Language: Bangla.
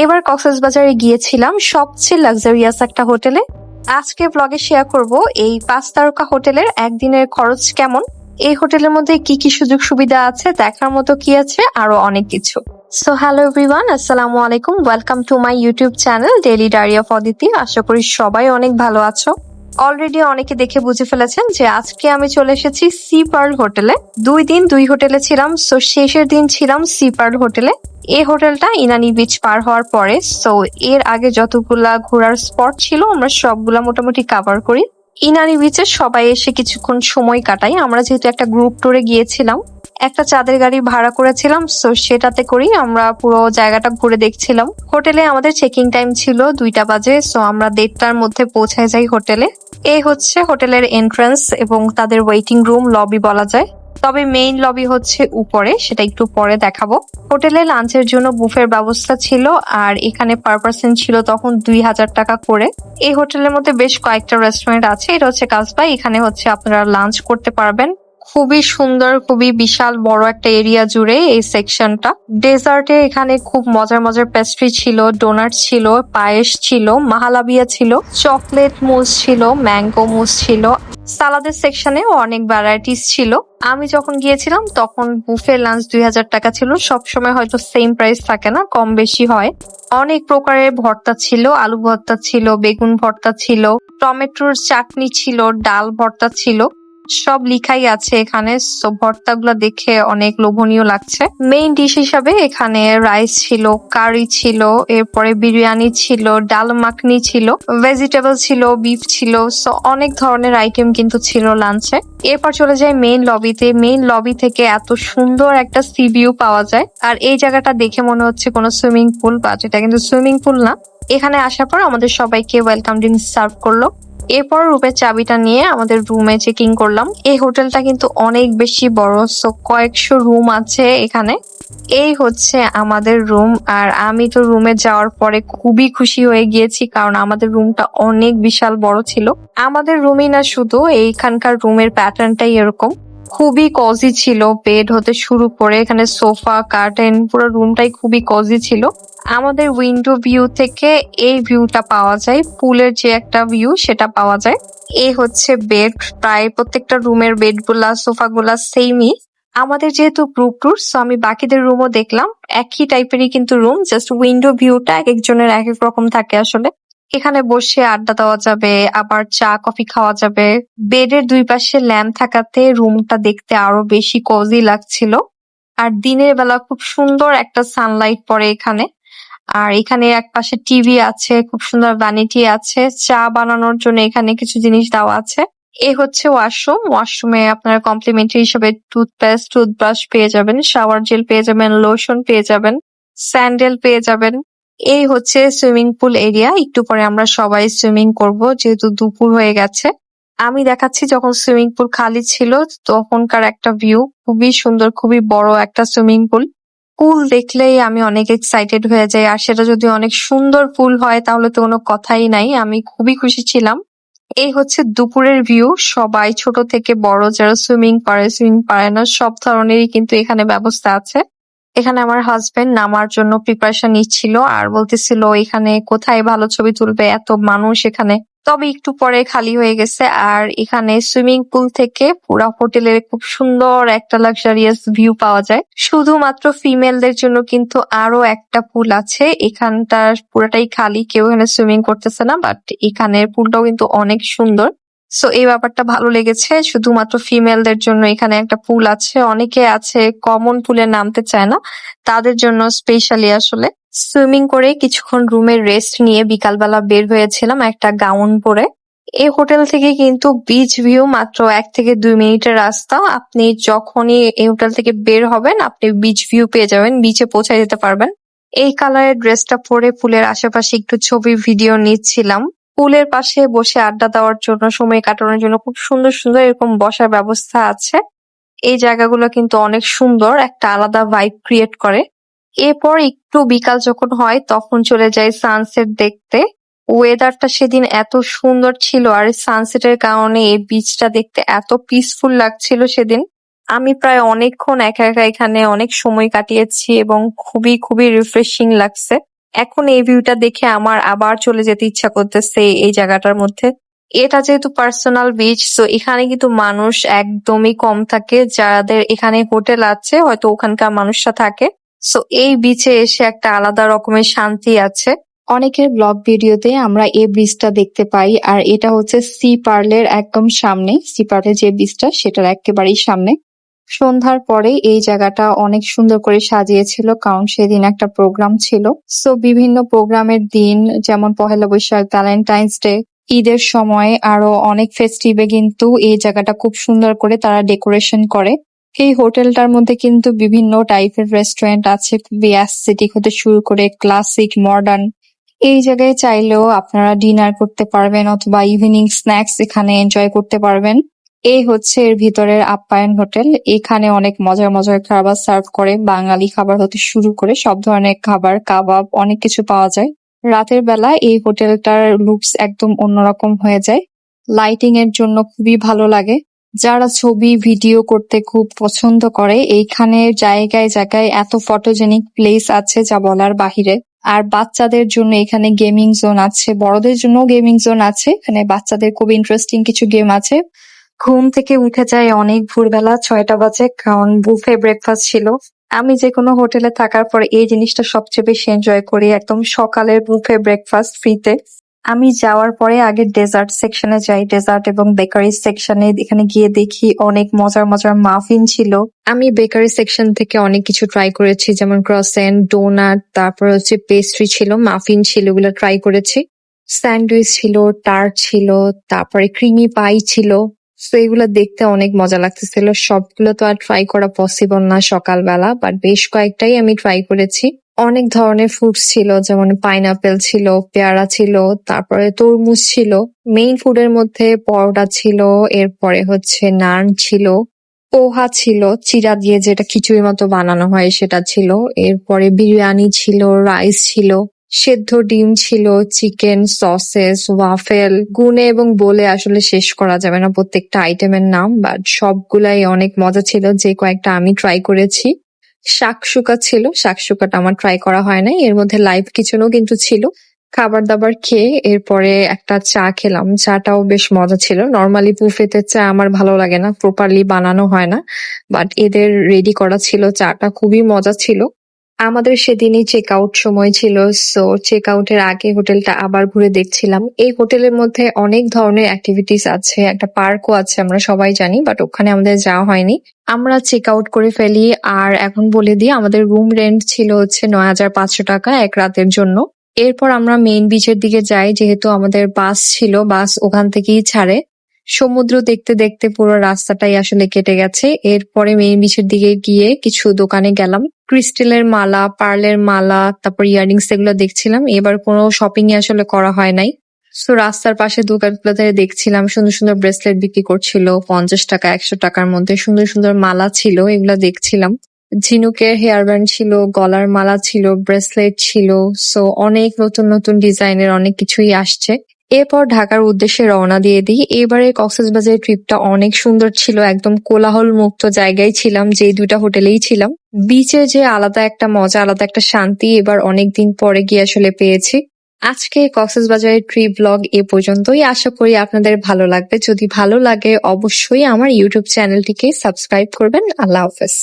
এবার কক্সবাজারে গিয়েছিলাম। সবচেয়ে লাক্সারিয়াস একটা হোটেলে। আজকে ব্লগে শেয়ার করব এই পাঁচ তারকা হোটেলের একদিনের খরচ কেমন। এই হোটেলের মধ্যে কি কি সুযোগ সুবিধা আছে, দেখার মতো কি আছে, আরও অনেক কিছু। সো হ্যালো এভরিওয়ান আসসালামু আলাইকুম। Welcome to my YouTube channel daily diary of Aditi আশা করি সবাই অনেক ভালো আছো। অলরেডি অনেকে দেখে বুঝে ফেলেছেন যে আজকে আমি চলে এসেছি সি পার্ল হোটেলে। দুই দিন দুই হোটেলে ছিলাম, সো শেষের দিন ছিলাম সি পার্ল হোটেলে। এই হোটেলটা ইনানি বিচ পার হওয়ার পরে, সো এর আগে যতগুলা ঘোরার স্পট ছিল, আমরা সবগুলা মোটামুটি কাভার করি। ইনানি বিচে সবাই এসে কিছুক্ষণ সময় কাটাই। আমরা যেহেতু একটা গ্রুপ টুরে গিয়েছিলাম একটা চাঁদের গাড়ি ভাড়া করেছিলাম সো সেটাতে করেই আমরা পুরো জায়গাটা ঘুরে দেখছিলাম। হোটেলে আমাদের চেকিং টাইম ছিল দুইটা বাজে সো আমরা দেড়টার মধ্যে পৌঁছায় যাই হোটেলে। এই হচ্ছে হোটেলের এন্ট্রান্স এবং তাদের ওয়েটিং রুম লবি বলা যায়। তবে মেইন লবি হচ্ছে উপরে, সেটা একটু পরে দেখাবো। হোটেলে লাঞ্চের জন্য বুফের ব্যবস্থা ছিল, আর এখানে পার পার্সন ছিল তখন দুই হাজার টাকা করে। এই হোটেলের মধ্যে বেশ কয়েকটা রেস্টুরেন্ট আছে, এটা হচ্ছে কাজবা এখানে হচ্ছে আপনারা লাঞ্চ করতে পারবেন। খুবই সুন্দর, খুবই বিশাল, বড় একটা এরিয়া জুড়ে এই সেকশনটা। ডেজার্টে এখানে খুব মজার মজার পেস্ট্রি ছিল ডোনাট ছিল, পায়েস ছিল, মাহালাবিয়া ছিল চকলেট মুস ছিল ম্যাঙ্গো মুস ছিল। সালাদের সেকশনে অনেক ভ্যারাইটিস ছিল। আমি যখন গিয়েছিলাম, তখন বুফে লাঞ্চ দুই হাজার টাকা ছিল। সবসময় হয়তো সেম প্রাইস থাকে না, কম বেশি হয়। অনেক প্রকারের ভর্তা ছিল, আলু ভর্তা ছিল, বেগুন ভর্তা ছিল, টমেটোর চাটনি ছিল, ডাল ভর্তা ছিল। সব লিখাই আছে এখানে সো ভর্তাগুলো দেখে অনেক লোভনীয় লাগছে। মেইন ডিশ হিসাবে এখানে রাইস ছিল কারি ছিল, এরপরে বিরিয়ানি ছিল, ডাল মাখনি ছিল ভেজিটেবল ছিল বিফ ছিল সো অনেক ধরনের আইটেম কিন্তু ছিল লাঞ্চে এরপর চলে যায় মেইন লবিতে মেইন লবি থেকে এত সুন্দর একটা সি ভিউ পাওয়া যায়, আর এই জায়গাটা দেখে মনে হচ্ছে কোনো সুইমিং পুল বা এটা কিন্তু সুইমিং পুল না। এখানে আসার পর আমাদের সবাইকে ওয়েলকাম ড্রিঙ্কস সার্ভ করল। এরপর রূপের চাবিটা নিয়ে আমাদের রুমে চেকিং করলাম। এই হোটেলটা কিন্তু অনেক বেশি বড় সো কয়েকশো রুম আছে এখানে। এই হচ্ছে আমাদের রুম, আর আমি তো রুমে যাওয়ার পরে খুবই খুশি হয়ে গিয়েছি, কারণ আমাদের রুমটা অনেক বিশাল বড় ছিল। আমাদের রুমই না শুধু, এইখানকার রুমের প্যাটার্নটাই এরকম। খুবই কজি ছিল বেড হতে শুরু করে এখানে সোফা কার্টেন পুরো রুমটাই খুবই কজি ছিল। আমাদের উইন্ডো ভিউ থেকে এই ভিউটা পাওয়া যায় পুলের যে একটা ভিউ সেটা পাওয়া যায়। এ হচ্ছে বেড প্রায় প্রত্যেকটা রুমের বেডগুলা সোফা গুলা সেমই আমাদের যেহেতু গ্রুপ ট্যুর সো আমি বাকিদের রুমও দেখলাম। একই টাইপেরই কিন্তু রুম জাস্ট উইন্ডো ভিউটা এক একজনের এক এক রকম থাকে আসলে। এখানে বসে আড্ডা দেওয়া যাবে, আবার চা, কফি খাওয়া যাবে। বেডের দুই পাশে ল্যাম্প থাকাতে রুমটা দেখতে আরও বেশি কজি লাগছিল। আর দিনের বেলা খুব সুন্দর একটা সানলাইট পড়ে এখানে। আর এখানে এক পাশে টিভি আছে, খুব সুন্দর ভ্যানিটি আছে, চা বানানোর জন্য এখানে কিছু জিনিস দেওয়া আছে। এ হচ্ছে ওয়াশরুম ওয়াশরুমে আপনারা কমপ্লিমেন্টারি হিসেবে টুথপেস্ট টুথব্রাশ পেয়ে যাবেন শাওয়ার জেল পেয়ে যাবেন লোশন পেয়ে যাবেন স্যান্ডেল পেয়ে যাবেন। এই হচ্ছে সুইমিং পুল এরিয়া। একটু পরে আমরা সবাই সুইমিং করব, যেহেতু দুপুর হয়ে গেছে। আমি দেখাচ্ছি যখন সুইমিং পুল খালি ছিল, তখনকার একটা ভিউ খুবই সুন্দর, খুবই বড় একটা সুইমিং পুল। পুল দেখলেই আমি অনেক এক্সাইটেড হয়ে যাই, আর সেটা যদি অনেক সুন্দর পুল হয়, তাহলে তো কোনো কথাই নাই। আমি খুবই খুশি ছিলাম। এই হচ্ছে দুপুরের ভিউ সবাই ছোট থেকে বড়, যারা সুইমিং পারে সুইমিং পারে না, সব ধরনেরই কিন্তু এখানে ব্যবস্থা আছে। এখানে আমার হাজবেন্ড নামার জন্য প্রিপারেশন নিচ্ছিল আর বলতেছিল, এখানে কোথায় ভালো ছবি তুলবে? এত মানুষ এখানে। তবে একটু পরে খালি হয়ে গেছে আর এখানে সুইমিং পুল থেকে পুরা হোটেলের খুব সুন্দর একটা লাক্সারিয়াস ভিউ পাওয়া যায়। শুধুমাত্র ফিমেলদের জন্য কিন্তু আরও একটা পুল আছে। এখানটা পুরাটাই খালি, কেউ এখানে সুইমিং করতেছে না বাট এখানের পুলটাও কিন্তু অনেক সুন্দর। সো এই ব্যাপারটা ভালো লেগেছে। শুধুমাত্র ফিমেলদের জন্য এখানে একটা পুল আছে। অনেকে আছে কমন পুলে নামতে চায় না। তাদের জন্য স্পেশালি আসলে সুইমিং করে কিছুক্ষণ রুমে রেস্ট নিয়ে বিকালবেলা বের হয়েছিলাম একটা গাউন পরে। এই হোটেল থেকে কিন্তু বিচ ভিউ মাত্র এক থেকে দুই মিনিটের রাস্তা। আপনি যখনই এই হোটেল থেকে বের হবেন, আপনি বিচ ভিউ পেয়ে যাবেন বিচে পৌঁছে যেতে পারবেন। এই কালারের ড্রেসটা পরে পুলের আশেপাশে একটু ছবি ভিডিও নিচ্ছিলাম। পুলের পাশে বসে আড্ডা দেওয়ার জন্য, সময় কাটানোর জন্য খুব সুন্দর সুন্দর এরকম বসার ব্যবস্থা আছে। এই জায়গাগুলো কিন্তু অনেক সুন্দর, একটা আলাদা ভাইব ক্রিয়েট করে। এরপর একটু বিকাল যখন হয়, তখন চলে যাই সানসেট দেখতে। ওয়েদারটা সেদিন এত সুন্দর ছিল, আর সানসেটের কারণে এই বিচটা দেখতে এত পিসফুল লাগছিল সেদিন। আমি প্রায় অনেকক্ষণ একা একা এখানে অনেক সময় কাটিয়েছি এবং খুবই খুবই রিফ্রেশিং লাগছে। এখন এই ভিউটা দেখে আমার আবার চলে যেতে ইচ্ছা করতেছে এই জায়গাটার মধ্যে। এটা যেহেতু পার্সোনাল বিচ তো এখানে কিন্তু মানুষ একদমই কম থাকে। যাদের এখানে হোটেল আছে, হয়তো ওখানকার মানুষরা থাকে। সো এই বিচে এসে একটা আলাদা রকমের শান্তি আছে। অনেকের ব্লগ ভিডিওতে আমরা এই ব্রিজটা দেখতে পাই, আর এটা হচ্ছে সি পার্লের একদম সামনে। সি পার্লের যে ব্রিজটা সেটার একেবারেই সামনে। সন্ধ্যার পরে এই জায়গাটা অনেক সুন্দর করে সাজিয়েছিল, কারণ সেদিন একটা প্রোগ্রাম ছিল। সো বিভিন্ন প্রোগ্রামের দিন, যেমন পহেলা বৈশাখ ভ্যালেন্টাইন্স ডে ঈদের সময় আরও অনেক ফেস্টিভে কিন্তু এই জায়গাটা খুব সুন্দর করে তারা ডেকোরেশন করে। এই হোটেলটার মধ্যে কিন্তু বিভিন্ন টাইপের রেস্টুরেন্ট আছে খুবই অ্যাস্থেটিক হতে শুরু করে ক্লাসিক মডার্ন এই জায়গায় চাইলেও আপনারা ডিনার করতে পারবেন অথবা ইভিনিং স্ন্যাক্স এখানে এনজয় করতে পারবেন। এই হচ্ছে এর ভিতরের আপ্যায়ন হোটেল। এখানে অনেক মজার মজার খাবার সার্ভ করে, বাঙালি খাবার হতে শুরু করে, সব ধরনের খাবার, কাবাব, অনেক কিছু পাওয়া যায়। রাতের বেলা এই হোটেলটার লুকস একদম অন্যরকম হয়ে যায়। লাইটিং এর জন্য খুবই ভালো লাগে। যারা ছবি, ভিডিও করতে খুব পছন্দ করে, এইখানে জায়গায় জায়গায় এত ফটোজেনিক প্লেস আছে যা বলার বাহিরে। আর বাচ্চাদের জন্য এখানে গেমিং জোন আছে, বড়দের জন্য গেমিং জোন আছে, এখানে বাচ্চাদের খুব ইন্টারেস্টিং কিছু গেম আছে। ঘুম থেকে উঠে যায় অনেক ভোরবেলা, ছয়টা বাজে, কারণ বুফে ব্রেকফাস্ট ছিল। আমি যে কোনো হোটেলে থাকার পর এই জিনিসটা সবচেয়ে বেশি এনজয় করি একদম সকালের বুফে ব্রেকফাস্ট ফ্রিতে আমি যাওয়ার পরে আগে ডেজার্ট সেকশনে যাই ডেজার্ট এবং বেকারি সেকশনে এখানে গিয়ে দেখি অনেক মজার মজার মাফিন ছিল। আমি বেকারি সেকশন থেকে অনেক কিছু ট্রাই করেছি, যেমন ক্রসেন ডোনাট তারপর হচ্ছে পেস্ট্রি ছিল মাফিন ছিল ওগুলো ট্রাই করেছি। স্যান্ডউইচ ছিল টার্ট ছিল, তারপরে ক্রিমি পাই ছিল। তো এগুলো দেখতে অনেক মজা লাগতেছিল। সবগুলো তো আর ট্রাই করা পসিবল না সকালবেলা বাট বেশ কয়েকটাই আমি ট্রাই করেছি। অনেক ধরনের ফ্রুটস ছিল, যেমন পাইনাপেল ছিল, পেয়ারা ছিল, তারপরে তরমুজ ছিল। মেইন ফুডের মধ্যে পরোটা ছিল, এরপরে হচ্ছে নান ছিল, পোহা ছিল, চিরা দিয়ে যেটা খিচুড়ির মতো বানানো হয় সেটা ছিল। এরপরে বিরিয়ানি ছিল রাইস ছিল। সেদ্ধ ডিম ছিল, চিকেন, সসেস, ওয়াফেল গুনে এবং বলে আসলে শেষ করা যাবে না প্রত্যেকটা আইটেমের নাম বাট সবগুলাই অনেক মজা ছিল, যে কয়েকটা আমি ট্রাই করেছি। শাকসুকা ছিল, শাকসুকাটা আমার ট্রাই করা হয় নাই, এর মধ্যে লাইভ কিচেনও কিন্তু ছিল। খাবার দাবার খেয়ে এরপরে একটা চা খেলাম, চাটাও বেশ মজা ছিল। নর্মালি বুফেতে চা আমার ভালো লাগে না প্রপারলি বানানো হয় না বাট এদের রেডি করা ছিল, চাটা খুবই মজা ছিল। আমাদের সেদিনই চেক আউট সময় ছিল সো চেক আউটের আগে হোটেলটা আবার ঘুরে দেখছিলাম। এই হোটেলের মধ্যে অনেক ধরনের অ্যাক্টিভিটিস আছে, একটা পার্কও আছে, আমরা সবাই জানি বাট ওখানে আমাদের যাওয়া হয়নি। আমরা চেক আউট করে ফেলি, আর এখন বলে দিই, আমাদের রুম রেন্ট ছিল হচ্ছে নয় হাজার পাঁচশো টাকা এক রাতের জন্য। এরপর আমরা মেইন বিচের দিকে যাই, যেহেতু আমাদের বাস ছিল বাস ওখান থেকেই ছাড়ে। সমুদ্র দেখতে দেখতে পুরো রাস্তাটাই আসলে কেটে গেছে। এরপরে মেইন বিচের দিকে গিয়ে কিছু দোকানে গেলাম। ক্রিস্টেলের মালা, পার্লের মালা, তারপর ইয়ারিংস এগুলো দেখছিলাম। এবার কোনো শপিং এ আসলে করা হয় নাই। সো রাস্তার পাশে দোকানগুলোতে দেখছিলাম, সুন্দর সুন্দর ব্রেসলেট বিক্রি করছিল, পঞ্চাশ টাকা, একশো টাকার মধ্যে সুন্দর সুন্দর মালা ছিল, এগুলো দেখছিলাম। ঝিনুকের হেয়ার ব্যান্ড ছিল, গলার মালা ছিল ব্রেসলেট ছিল। সো অনেক নতুন নতুন ডিজাইনের অনেক কিছুই আসছে। এরপর ঢাকার উদ্দেশ্যে রওনা দিয়ে দিই। এবারে কক্সবাজারের ট্রিপটা অনেক সুন্দর ছিল, একদম কোলাহল মুক্ত জায়গায় ছিলাম, যে দুটা হোটেলেই ছিলাম। বিচে যে আলাদা একটা মজা, আলাদা একটা শান্তি এবার অনেক দিন পরে গিয়ে আসলে পেয়েছি। আজকে কক্সবাজারের ট্রিপ ব্লগ এ পর্যন্তই। আশা করি আপনাদের ভালো লাগবে। যদি ভালো লাগে, অবশ্যই আমার ইউটিউব চ্যানেলটিকে সাবস্ক্রাইব করবেন। আল্লাহ হাফেজ।